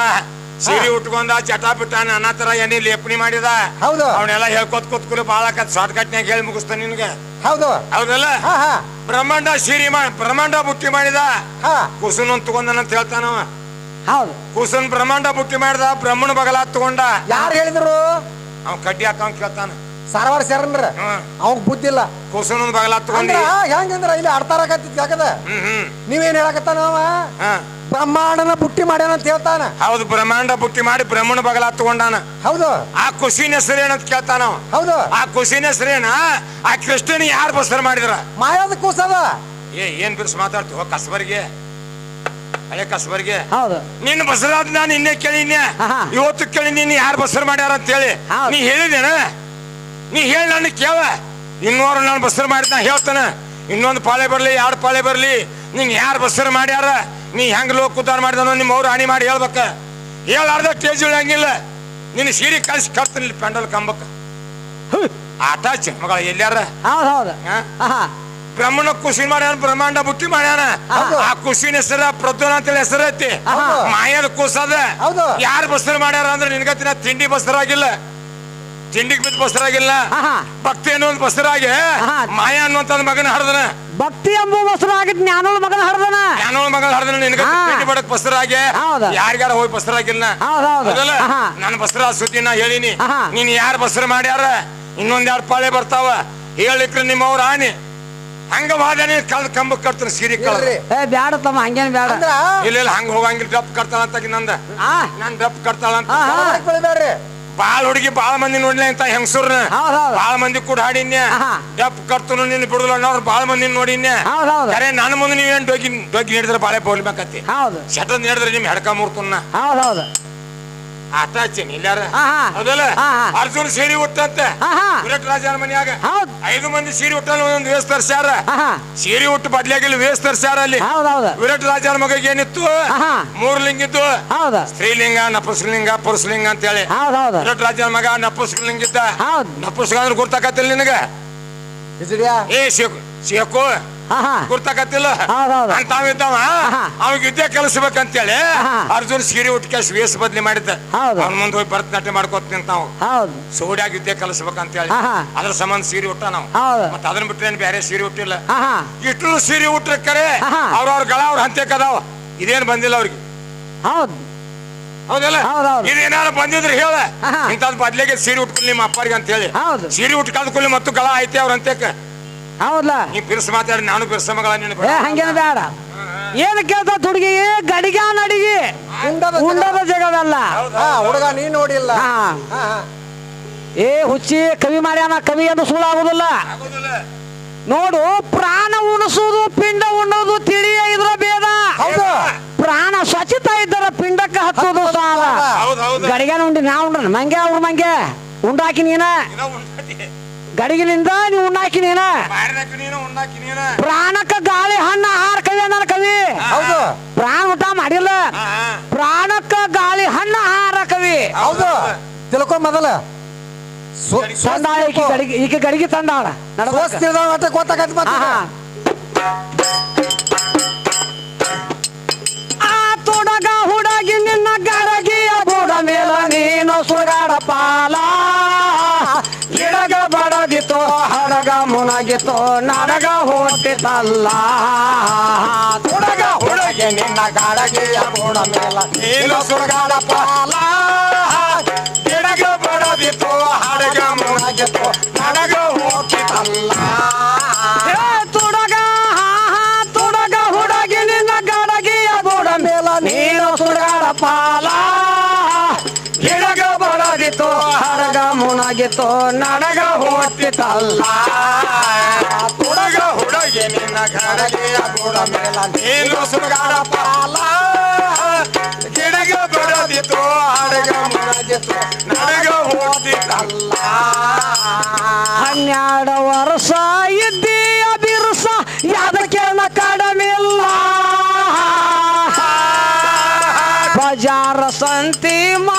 ಸೀರೆ ಉಟ್ಕೊಂಡ ಚಟಾ ಬಿಟ್ಟ ಅನಾಥರ ಎಣ್ಣೆ ಲೇಪನಿ ಮಾಡಿದ. ಹೌದು. ಅವನ್ನೆಲ್ಲ ಹೇಳ್ಕೊತ್ ಕೂತ್ಕೂರಿ ಬಾಳ ಶಾರ್ಟ್ ಕಟ್ನ್ಯಾಗ ಹೇಳಿ ಮುಗಿಸ್ತಾನೆ ನಿನ್ಗೆ. ಹೌದು. ಹೌದಲ್ಲ? ಬ್ರಹ್ಮಾಂಡ ಸೀರಿ ಮಾಡಿ ಬ್ರಹ್ಮಾಂಡ ಬುಟ್ಟಿ ಮಾಡಿದ. ಹಾ. ಕುಸುನ್ ಅಂತ ಹೇಳ್ತಾನ ಹೌದು. ಕುಸುನ್ ಬ್ರಹ್ಮಾಂಡ ಬುಟ್ಟಿ ಮಾಡಿದ ಬ್ರಹ್ಮಣ ಬಗಲ ತಗೊಂಡ. ಯಾರು ಹೇಳಿದ್ರು? ಅವ್ ಕಡ್ಡಿ ಹಾಕಂತ ಕೇಳ್ತಾನ. ಸಾರವಾರ ಸೇರಂದ್ರ ಅವಂಗ್ ಬುದ್ಧಿಲ್ಲ ಕುಸುನ್ ಬಗಲ ತಗೊಂಡಿ ಅಂದ್ರ ಹೆಂಗಂದ್ರ ಇಲ್ಲಿ ಆಡ್ತಾರಕತ್ತಿದ್ ಯಾಕದ? ನೀವೇನ್ ಹೇಳಕತ್ತಾನ ಅವ? ಬ್ರಹ್ಮಾಂಡನ ಬುಟ್ಟಿ ಮಾಡ್ಯಾನ ಅಂತ ಹೇಳ್ತಾನ. ಹೌದು ಬ್ರಹ್ಮಾಂಡ ಬುಟ್ಟಿ ಮಾಡಿ ಬ್ರಹ್ಮಣ ಬಗಲ ತಗೊಂಡಾನ ಹೌದು. ಆ ಖುಷಿನ ಹೆಸರೇನಂತ ಕೇಳ್ತಾನ ಅವ. ಹೌದು. ಆ ಖುಷಿನ ಹೆಸರೇನ ಆ ಕೃಷ್ಣನ ಯಾರು ಬಸರ ಮಾಡಿದ್ರ? ಮಾಯಾದ ಕೂಸದ. ಏ ಏನ್ ಬಿರ್ಸ್ ಮಾತಾಡ್ತೀವ ಕಸಬರ್ಗೆ. ಹಳೆ ಕಸಬರ್ಗೆ. ಹೌದು. ನಿನ್ನ ಬಸರಾದ್ ನಾನು ಇನ್ನೇ ಕೇಳಿನ್ಯ. ಇವತ್ತು ಕೇಳಿ ನೀನು ಯಾರು ಬಸರ ಮಾಡ್ಯಾರ ಅಂತ ಹೇಳಿ. ನೀ ಹೇಳಿದೇನ? ನೀ ಹೇಳಿ ನನ್ನ ಕೇಳ ಇನ್ನೂರು ನಾನು ಬಸ್ರು ಮಾಡಿದ ಹೇಳ್ತಾನೆ. ಇನ್ನೊಂದು ಪಾಳೆ ಬರಲಿ ಎರಡು ಪಾಳೆ ಬರಲಿ. ನಿಂಗೆ ಯಾರು ಬಸ್ರು ಮಾಡ್ಯಾರ? ನೀ ಹೆಂಗ್ ಲೋಕ ಉದ್ದಾರ ಮಾಡಿದನೋ ನಿಮ್ಮ ಅವ್ರು ಹಾನಿ ಮಾಡಿ ಹೇಳ್ಬೇಕ. ಹೇಳಾರ್ದ ಟೇಜ್ ಇಳಂಗಿಲ್ಲ ನಿನ್ನ ಸೀರೆ ಕಳ್ಸಿ ಕಟ್ತೀನಿ ಇಲ್ಲಿ ಪೆಂಡಲ್ ಕಂಬಕ್ಕೆ. ಆಟ ಮಗಳ ಎಲ್ಲಾರ ಹೌದು ಹೌದು. ಬ್ರಹ್ಮಣ ಖುಷಿ ಮಾಡ್ಯಾನ ಬ್ರಹ್ಮಾಂಡ ಬುಟ್ಟಿ ಮಾಡ್ಯಾನ. ಆ ಖುಷಿನ ಹೆಸರ ಪ್ರದ್ವನ ಅಂತ ಹೆಸರು ಐತಿ. ಮಾಯದ ಕೂಸದ. ಯಾರು ಬಸ್ರು ಮಾಡ್ಯಾರ ಅಂದ್ರೆ ನಿನ್ಗತ್ತಿನ ತಿಂಡಿ ಬಸ್ತರಾಗಿಲ್ಲ ತಿಂಡಿಗೆ ಬಿದ್ದು ಬಸರಾಗಿಲ್ಲ. ಆಹಾ. ಭಕ್ತಿ ಅನ್ನೋ ಒಂದು ಬಸರಾಗೆ. ಆಹಾ. ಮಾಯ ಅನ್ನುವಂತ ಮಗನ ಹಡ್ದನ ಭಕ್ತಿ ಎಂಬ ಬಸರಾಗಿ ಆಗಿದ್ ಜ್ಞಾನೋಳ ಮಗನ ಹರಿದನ. ಜ್ಞಾನೋಳ ಮಗನ ಹರಿದ ನಿನ್ಗೆ ಹಾ. ತಿಂಡಿ ಬಡಕ್ ಬಸ್ತರಾಗಿ ಹೌದು. ಯಾರಿಗಾರ ಹೋಗಿ ಬಸರಾಗಿಲ್ಲ. ಹೌದಲ್ಲ. ನನ್ನ ಬಸ್ರ ಸುದ್ದಿ ನಾ ಹೇಳಿನಿ. ಆಹಾ. ನೀನ್ ಯಾರ ಬಸರ ಮಾಡ್ಯಾರ? ಇನ್ನೊಂದ್ ಎರಡು ಪಾಳೆ ಬರ್ತಾವ? ಹೇಳಿಕ್ರಿ ನಿಮ್ಮವ್ರ ಆನಿ ಹಂಗ ವಾದನೆ ಕಲ್ ಕಂಬ ಕಟ್ತಾನ ಸೀರೆ ಕಳ್ರಿ ಇಲ್ರಿ ಏ ಬ್ಯಾಡ ತಮ್ಮ ಹಂಗೇನ್ ಬ್ಯಾಡ. ಅಂದ್ರ? ಇಲ್ಲ ಇಲ್ಲ ಹಂಗ ಹೋಗಂಗಿಲ್ಲ. ಡಪ್ ಕಟ್ತಾಳ ಅಂತ ನಂದ ಆ ನಾನ್ ಡಪ್ ಕಟ್ತಾಳ ಅಂತ ಹಾ, ಹಾ. ಬಾಳ ಹುಡುಗಿ ಬಾಳ ಮಂದಿ ನೋಡ್ಲಿ ಅಂತ ಹೆಂಗಸೂರ್ನ. ಹೌದ್ ಹೌದ್. ಬಾಳ ಮಂದಿ ಕೂಡ ಹಾಡಿನ್ಯ? ಆಹಾ. ಡಪ್ ಕಟ್ತನು ನಿನ್ನ ಬಿಡುದಿಲ್ಲ ಅನ್ನೋರು ಬಾಳ ಮಂದಿ ನೋಡಿನ್ಯ? ಹೌದ್ ಹೌದ್. ಕರೆ ನನ್ನ ಮುಂದೆ ನೀವೇನ್ ಡೊಗಿ ಡೊಗ್ಗಿ ನೀಡಿದ್ರೆ ಬಾಳೆ ಪೋಲ್ಬೇಕತ್ತಿ ಹೌದು. ಶಟನ್ ಹಿಡಿದ್ರೆ ನಿಮ್ ಹೆಡ್ಕ ಮುರ್ತುನ್ನ? ಹೌದು ಹೌದು. ಆಟ ಹಚ್ಚೇನಿ ಇಲ್ಲಾರ ಆಹಾ. ಹೌದಲ್ಲ? ಆಹಾ. ಅರ್ಜುನ್ ಸೀರಿ ಉಟ್ಟಂತೆ ಆಹಾ. ವಿರಾಟ್ ರಾಜನ ಮನ್ಯಾಗ. ಹೌದು. ಐದು ಮಂದಿ ಸೀರೆ ಉಟ್ಟ ಒಂದೊಂದು ವೇಸ್ ತರ್ಸ್ಯಾರ. ಆಹಾ ಸೀರೆ ಉಟ್ಟು ಬದ್ಲಾಗಿಲ್ಲ ವೇಸ್ ತರ್ಸ್ಯಾರ ಅಲ್ಲಿ. ಹೌದು ಹೌದು. ವಿರಾಟ್ ರಾಜನ ಮಗಗೆ ಏನಿತ್ತು? ಆಹಾ. ಮೂರ್ ಲಿಂಗ ಇದ್ದು. ಹೌದು. ಸ್ತ್ರೀಲಿಂಗ ನಪುಸ್ಲಿಂಗ ಪುರುಷಲಿಂಗ ಅಂತ ಹೇಳಿ ಹೌದು ಹೌದು. ವಿರಾಟ್ ರಾಜನ ಮಗ ನಪುಸ್ಲಿಂಗ ಇದ್ದ. ಹೌದು. ಅಂದ್ರೆ ಗುರ್ತಾಕತ್ತಿಲ್ಲ ನಿನಗ? ಏ ಶೇಕು ಶೇಕು ಆಹಾ ಗುರ್ತಾಕತ್ತಿಲ್ಲ ಹೌದ್ ಹೌದ್. ಅಂತ ಅವ ಇದ್ದವ ಆಹಾ. ಅವಾಗ ಯುದ್ಧ ಕಲಿಸ್ಬೇಕಂತೇಳಿ. ಅರ್ಜುನ್ ಸೀರೆ ಉಟ್ಕೇಶ್ ವೇಸ್ ಬದ್ಲಿ ಮಾಡಿದ್ದ ಹೌದು. ಅವ್ನ ಮುಂದೆ ಹೋಗಿ ಭರತನಾಟ್ಯ ಮಾಡ್ಕೋತ ನಿಂತಾವ್ ಹೌದು ಸೋಡ್ಯಾಗ ಯುದ್ಧ ಕಲಿಸ್ಬೇಕಂತೇಳಿ ಆಹಾ. ಅದ್ರ ಸಂಬಂಧ ಸೀರೆ ಉಟ್ಟ ನಾವು ಹೌದು. ಮತ್ತ ಅದನ್ನ ಬಿಟ್ರೆ ಬೇರೆ ಸೀರೆ ಉಟ್ಟಿಲ್ಲ ಆಹಾ ಇಟ್ಟು ಸೀರೆ ಉಟ್ರೆ ಕರೆ ಆಹಾ. ಅವ್ರವ್ರ ಗಳ ಅವ್ರ ಹಂತೆಕದಾವ ಇದೇನ್ ಬಂದಿಲ್ಲ ಅವ್ರಿಗೆ ಹೌದು ಹೌದಲ್ಲ ಹೌದ್ ಹೌದ್. ಇದೇನಾರ ಬಂದಿದ್ರೆ ಹೇಳ ಆಹಾ. ಇಂಥದ್ ಬದ್ಲಿಗೆ ಸೀರೆ ಉಟ್ಕೊಳ್ಳಿ ನಿಮ್ಮ ಅಪ್ಪರಿಗೆ ಅಂತ ಹೇಳಿ ಹೌದು. ಸೀರೆ ಉಟ್ ಕಲ್ತ್ಕೊಳ್ಳಿ ಮತ್ತು ಗಳ ಐತೆ ಅವ್ರ ಅಂತಕ್ಕ ಹೌದ್ಲ? ನೀ ಬಿರ್ಸ ಮಾತಾಡಿ ನಾನು ಬಿರ್ಸ ಮಗಳ ನಿನ್ನ ಏ ಹಂಗೇನ್ ಬೇಡ. ಏನ್ ಕೇಳ್ತ ಹುಡುಗಿ? ಗಡಿಗ ನಡಿಗಿ ಉಂಡದ ಹಾ ಹುಡುಗ ನೀ ನೋಡಿಲ್ಲ. ಹಾ. ಹಾ, ಹಾ. ಏ ಹುಚ್ಚಿ ಕವಿ ಮಾಡ್ಯಾನ ಕವಿ ಅದು ಸುಳ್ಳಾಗುದಿಲ್ಲ ನೋಡು ಪ್ರಾಣ ಉಣಿಸೋದು ಪಿಂಡ ಉಣ್ಣೋದು ತಿಳಿಯ ಇದ್ರ ಭೇದ. ಹೌದು. ಪ್ರಾಣ ಸ್ವಚ್ಛತ ಇದ್ದರ ಪಿಂಡಕ್ಕ ಹತ್ತೋದು ಸಾಲ. ಹೌದ್ ಹೌದು. ಗಡಿಗೆನ ಉಂಡಿ ನಾ ಉಂಡ್ರ ಮಂಗೆ ಅವ್ರ ಮಂಗೆ ಉಂಡಾಕಿ ನೀನ? ಗಡಿಗಿನಿಂದ ನೀವು ಉಣ್ಣಾಕಿ ನೀನ? ಮಾರಿನಾಕಿ ನೀನು ಉಣ್ಣಾಕಿ ನೀನು. ಪ್ರಾಣಕ್ಕ ಗಾಳಿ ಹಣ್ಣ ಆಹಾರ ಕವಿ. ಅನ್ನ ಕವಿ ಹೌದು. ಪ್ರಾಣ ಊಟ ಮಾಡಿಲ್ಲ? ಹಾ, ಹಾ. ಪ್ರಾಣಕ್ಕ ಗಾಳಿ ಹಣ್ಣ ಆಹಾರ ಕವಿ. ಹೌದು. ತಿಳ್ಕೊ ಮೊದಲ. ಸು- ಸ್ವಸ್ಥ ತಂದಾಳ ಈಕಿ ತಿಳ್ಕೊ. ಗಡಿಗೆ ಈಕೆ ಗಡಿಗೆ ತಂದಾಳ. ಗೊತ್ತಾಗತ್ತೆ ಮತ್ತೆ. ಈಗ. ಆ ತೊಡಗ ಹುಡಗಿ ನಿನ್ನ ಗಡಗಿಯ ಹೊಡೆತೋ ನರಗ ಹೊಟ್ಟಿತಲ್ಲ ತುಡಗ ಹುಡುಗಿ ನಿನ್ನ ಗಾಡಗೆಯ ಬೋಣ ಮೇಲ. ಇಲ್ಲ ಸುರಗಾಡ ಪಾಲ. ಗಿಡಗ ಬಡದಿತ್ತು ಹಡಗ ಮುಣಗಿತ್ತು ನನಗ ಹೋಗಿತಲ್ಲ ತುಡಗ ತುಡಗ ಹುಡುಗಿ ನಿನ್ನ ಗಾಡಗೆಯ ಬೋಣ ಮೇಲ. ನೀನು ಸುರಗಾಡ ಪಾಲ. ಗಿಡಗ ಬಡದಿತ್ತು ಹಡಗ ಮುಣಗಿತ್ತು ನನಗ ಹೋಗಿತಲ್ಲ ಹೋಗ್ತಿತ್ತಲ್ಲ ಹನ್ನೆರಡು ವರ್ಷ ಇದ್ದೀಯ ಬಿರುಸ ಯಾದಕ್ಕೇನ ಕಡಿಮೆ ಇಲ್ಲ ಬಜಾರ ಸಂತಿ ಮನದೋಳು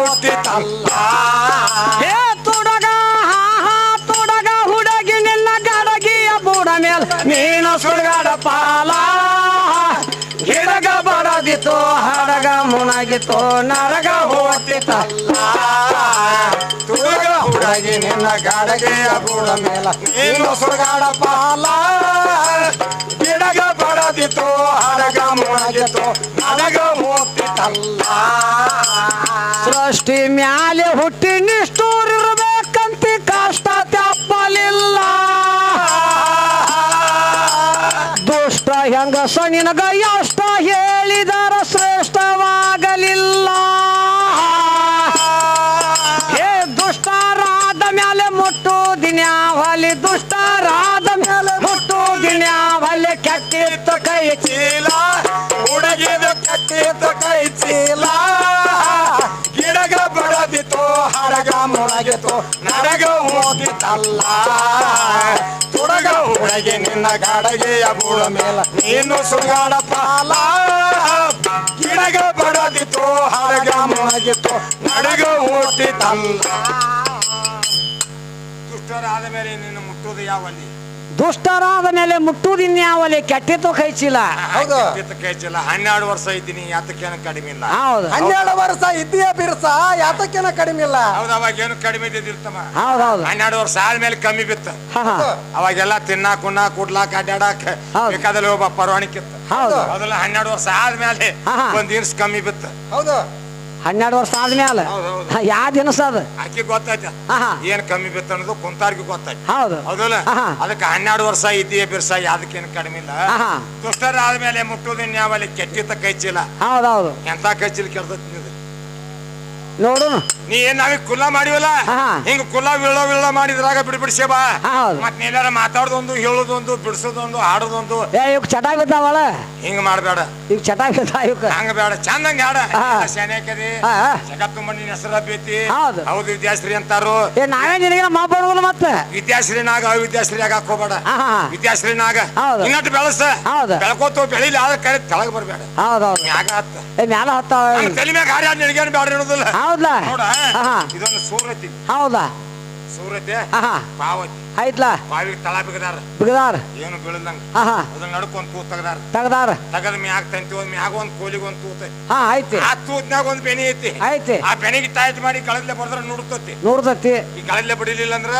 ಮುಣಗಿತ್ತು ನರಗ ಹೋಗ್ತಿತ್ತಲ್ಲ ತುಡುಗ ಹುಡಗಿ ನಿನ್ನ ಗಾಡಗೆಯ ಬುಡ ಮೇಲ. ನಿನ್ನ ಸುಡಗಾಡ ಪಾಲ. ಗಿಡಗ ಬಡದಿತ್ತು, ಹರಗ ಮುಣಗಿತ್ತು ನನಗ ಹೋಗ್ತಿತ್ತಲ್ಲ ಸೃಷ್ಟಿ ಮ್ಯಾಲೆ ಹುಟ್ಟಿ ನಿಷ್ಠೂರಿರ್ಬೇಕಂತ ಕಷ್ಟ ತಪ್ಪಲಿಲ್ಲ. ದುಷ್ಟ ಹೆಂಗಸ ನಿನಗ ಎಷ್ಟ ಕೈ ಚೀಲ ಹುಡುಗಿದ ಕಟ್ಟಿದ ಕೈ ಚೀಲ. ಗಿಡಗ ಬಡದಿತ್ತು ಹಡಗ ಮುಣಗಿತ್ತು ನಡಗ ಹೋಗಿತ್ತಲ್ಲ ತುಡಗ ಹುಡುಗಿ ನಿನ್ನ ಗಾಡಗೆಯ ಬುಡ ಮೇಲ, ನೀನು ಸುಗಾಡ ಪಾಲ. ಗಿಡಗ ಬಡದಿತ್ತು ಹಡಗ ಮುಣಗಿತ್ತು ನಡಗ ಹೋಗ್ತಿತ್ತಲ್ಲ ದುಷ್ಟರಾದ ಮೇಲೆ ನಿನ್ನ ಮುಟ್ಟೋದು ಯಾವಲ್ಲಿ? ದುಷ್ಟರಾದ ಮೇಲೆ ಮುಟ್ಟುದಿನ್ಯಾವಲಿ ಕೆಟ್ಟಿತ್ತು ಕೈಚಿಲ್ಲ ಹೌದು. ಕೇಚಿಲ್ಲ ಹನ್ನೆರಡು ವರ್ಷ ಇದ್ದೀನಿ ಯಾತಕ್ಕೇನು ಕಡಿಮೆ ಇಲ್ಲ. ಹೌದು. ಹನ್ನೆರಡು ವರ್ಷ ಇದ್ದೀಯ ಬಿರ್ಸ ಯಾತಕ್ಕೇನ ಕಡಿಮೆ ಇಲ್ಲ. ಹೌದು ಅವಾಗ ಏನು ಕಡಿಮೆ ಇದ್ದಿರ್ತಮ್ಮ ಹೌದು ಹೌದು. ಹನ್ನೆರಡು ವರ್ಷ ಆದ್ಮೇಲೆ ಕಮ್ಮಿ ಬಿತ್ತ. ಹಾ, ಹಾ. ಅವಾಗೆಲ್ಲ ತಿನ್ನಾಕ ಕುನ್ನ ಕುಡ್ಲಾಕ ಅಡ್ಡಾಡಕ್ ಹೌದು. ಬೇಕಾದಲ್ಲಿ ಒಬ್ಬ ಪರವಾಣಿಕೆ ಇತ್ತು. ಹೌದು. ಅದೆಲ್ಲ ಹನ್ನೆರಡು ವರ್ಷ ಆದ್ಮೇಲೆ ಹಾ, ಹಾ. ಒಂದ್ ಇನ್ಸ್ ಕಮ್ಮಿ ಬಿತ್ತ. ಹೌದು. ಹನ್ನೆರಡು ವರ್ಷ ಆದ್ಮೇಲೆ. ಯಾವ ದಿನಸ ಅದು? ಆಕಿ ಗೊತ್ತಾಯ್ತ. ಏನ್ ಕಮ್ಮಿ ಬಿತ್ತ ಅನ್ನೋದು ಕುಂತಾರ್ಗಿ ಗೊತ್ತಾಯ್ತು. ಹೌದು. ಹೌದಲ್ಲ. ಅದಕ್ಕೆ ಹನ್ನೆರಡು ವರ್ಷ ಇದೆಯೇ ಬಿರ್ಸ ಯಾವ್ದಕ್ಕೇನು ಕಡಿಮೆ ಇಲ್ಲ. ದುಷ್ಟರ ಆದ್ಮೇಲೆ ಮುಟ್ಟುದಿನ್ ಯಾವಲ್ಲಿ ಕೆಟ್ಟಿತ್ತ ಕೈಚಿಲ್ಲ ಹೌದೌದು. ಎಂತ ಕೈಚಿಲ್ ಕೆಡ್ದತ್ ನೋಡೋಣ ನೋಡು ನೀ ಏನ್ ನಾವೀಗ ಕುಲ್ಲ ಮಾಡಿವಲ್ಲ? ಹಾ. ಹಿಂಗ ಕುಲ್ಲ ವಿಳ್ಳ ವಿಳ್ಳ ಮಾಡಿದ್ರಾಗ ಬಿಡ್ಬಿಡ್ಸೇ ಬಾ. ಹಾ, ಹೌದು. ಮತ್ ನೀನಾರ ಮಾತಾಡ್ದೊಂದು ಹೇಳುದೊಂದು ಬಿಡ್ಸೋದೊಂದು ಹಾಡೋದೊಂದು. ಏ ಇವ್ ಚಟ ಬಿದ್ದಾವಳ ಹಿಂಗ ಮಾಡ್ಬೇಡ. ಈಗ ಚಟ ಬಿದ್ದ ಇವಕ್ಕ ಹಂಗ ಬೇಡ. ಚಂದಂಗ ಹಾಡ. ಹಾ. ಹಾ. ಜಗತ್ತು ಮಣ್ಣಿನ ಹೆಸರು ಬೇತಿ ಹೌದು. ಹೌದು ವಿದ್ಯಾಶ್ರೀ ಅಂತಾರು. ಏ ನಾವೇ ನಿನಗೆ ಮಾತಾಡೋದಿಲ್ಲ ಮತ್ತೆ? ವಿದ್ಯಾಶ್ರೀನಾಗ ಅವಿದ್ಯಾಶ್ರೀ ಆಗಾಕ್ ಹೋಗ್ಬೇಡ. ಹಾ, ಹಾ. ವಿದ್ಯಾಶ್ರೀನಾಗ. ಹೌದು. ಇನ್ನಟ್ಟು ಬೆಳಸ. ಹೌದು. ಬೆಳ್ಕೋತ ಬೆಳಿಲಿ ಆದ್ರೆ ಕರೆ ತೆಳಗ್ ಬರ್ಬೇಡ. ಹೌದೌದು ಮ್ಯಾಗ ಹತ್ತ ಏ ಮ್ಯಾಲ ಹತ್ತಾವ ಹಂಗ ತಲೆ ಮ್ಯಾಗ ಹಾರಿ ನಿನಗೇನು ಬೇಡ ಇರೋದಿಲ್ಲ ಹೌದಾ ನೋಡ. ಹಾ, ಹಾ. ಇದೊಂದು ಸೂರತಿ ಹೌದಾ? ಸೂರತೆ ಹಾ, ಹಾ. ಪಾವತಿ ಐತ್ಲಾ ಬಾವಿಗೆ ತಳ ಬಿಗದಾರ. ಬಿಗದಾರ? ಏನು ಬೀಳದಂಗ ಹಾ ಹಾ. ಅದನ್ನ ನಡ್ಕೊಂಡ್ ತೂತ್ ತೆಗದಾರ. ತೆಗ್ದಾರ? ತಗದ ಮ್ಯಾಗ ತಂತಿ ಒಂದ್ ಮ್ಯಾಗ ಒಂದ್ ಕೋಲಿಗೆ ಒಂದ್ ತೂತ. ಐತಿ. ಹಾ ಐತಿ ಆ ತೂತ್ನ್ಯಾಗ ಒಂದ್ ಬೆನಿ ಐತಿ. ಐತಿ ಆ ಬೆನಿಗೆ ಟೈಟ್ ಮಾಡಿ ಕಳದ್ಲೆ ಬಡದ್ರ ನುಡ್ತತಿ. ನೋಡ್ತತಿ. ಈ ಕಳದ್ಲೆ ಬಡಿಲಿಲ್ಲ ಅಂದ್ರ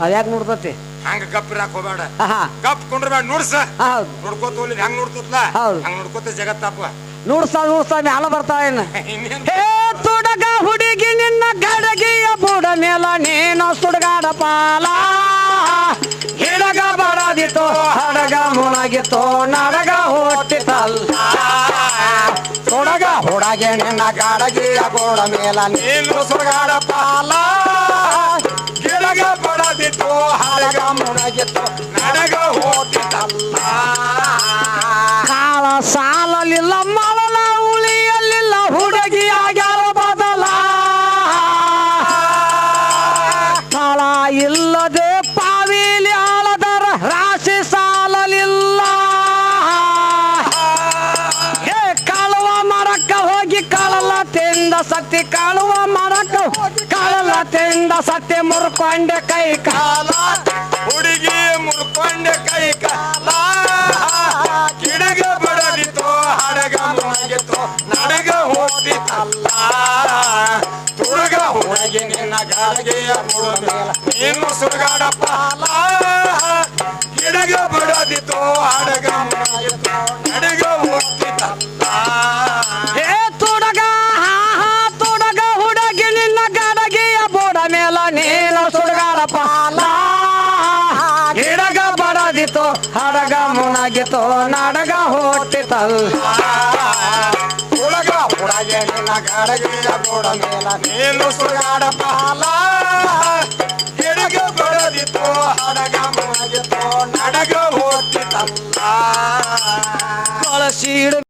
ಅದ್ಯಾಕ್ ನೋಡ್ತತಿ? ಹಂಗ ಗಪ್ ಇರಾಕ್ ಹೋಗ್ಬೇಡ. ಹಾ ಹಾ. ಗಪ್ ಕುಂಡ್ರ ನುಡ್ಸ. ಹೌದು. ನೋಡ್ಕೋತ ಹೋಗ್ಲಿ ಹೆಂಗ್ ನೋಡ್ತತ್ಲ? ಹೌದು. ಹಂಗ ನೋಡ್ಕೋತ ಜಗತ್ತಪ್ಪ ನೋಡ್ಸ್ತಾ ನೋಡ್ಸ್ತಾ ಮ್ಯಾಲ ಬರ್ತಾ ಏನ? ಇನ್ನೇನ್ ಹೇ, ತುಡಗ ಹುಡುಗಿ, ನಿನ್ನ ಗಡಗಿಯ ಬುಡ ಮೇಲ ನೀನು ಸುಡಗಾಡ ಪಾಲ. ಹಿಡಗ ಬಡದಿತ್ತು, ಹಡಗ ಮುಣಗಿತ್ತು ನಡಗ ಹೋಗ್ತಿತ್ತಲ್ಲ ಸುಡಗ ಹುಡಗಿ, ನಿನ್ನ ಗಡಗಿಯ ಬುಡ ಮೇಲ ನೀನು ಸುಡಗಾಡ ಪಾಲ. ಗಿಡಗ ಬಡದಿತ್ತು, ಹಡಗ ಮುಣಗಿತ್ತು ನಡಗ ಹೋಗ್ತಿತ್ತಲ್ಲ ಸಾಲಲಿಲ್ಲಮ್ಮ ಸಾಲಲಿಲ್ಲ ಸತ್ಯ ಮುರ್ಕೊಂಡ ಕೈ ಕಾಲ. ಹುಡುಗಿ ಮುರ್ಕೊಂಡ ಕೈ ಕಾಲ. ಕಿಡಗ ಬಡದಿತೋ ಹಡಗ ಮುಳಗಿತೋ ನಡಗ ಹೋಗಿತಲ್ಲ ತುಡುಗ ಹುಡುಗಿ ನಿನ್ನ ಗಾಡಿಗೆಯ ಮುಳುಗಲ ನೀನು ಸುಡುಗಾಡಪ್ಪ ಕಿಡಗ ಬಡದಿತೋ ಹಡಗ ಅಡಗಿಯ ಗೋಡ ಮೇಲ ನೀನು ಸುಗಾಡ ಪಾಲ. ಗಿಡಗ ಬೆಳೆದಿತ್ತು ಹಡಗ ಮುಳಗಿತ್ತು ನಡಗ ಹೋಗ್ತಿತ್ತಲ್ಲ. ಬಳಸಿ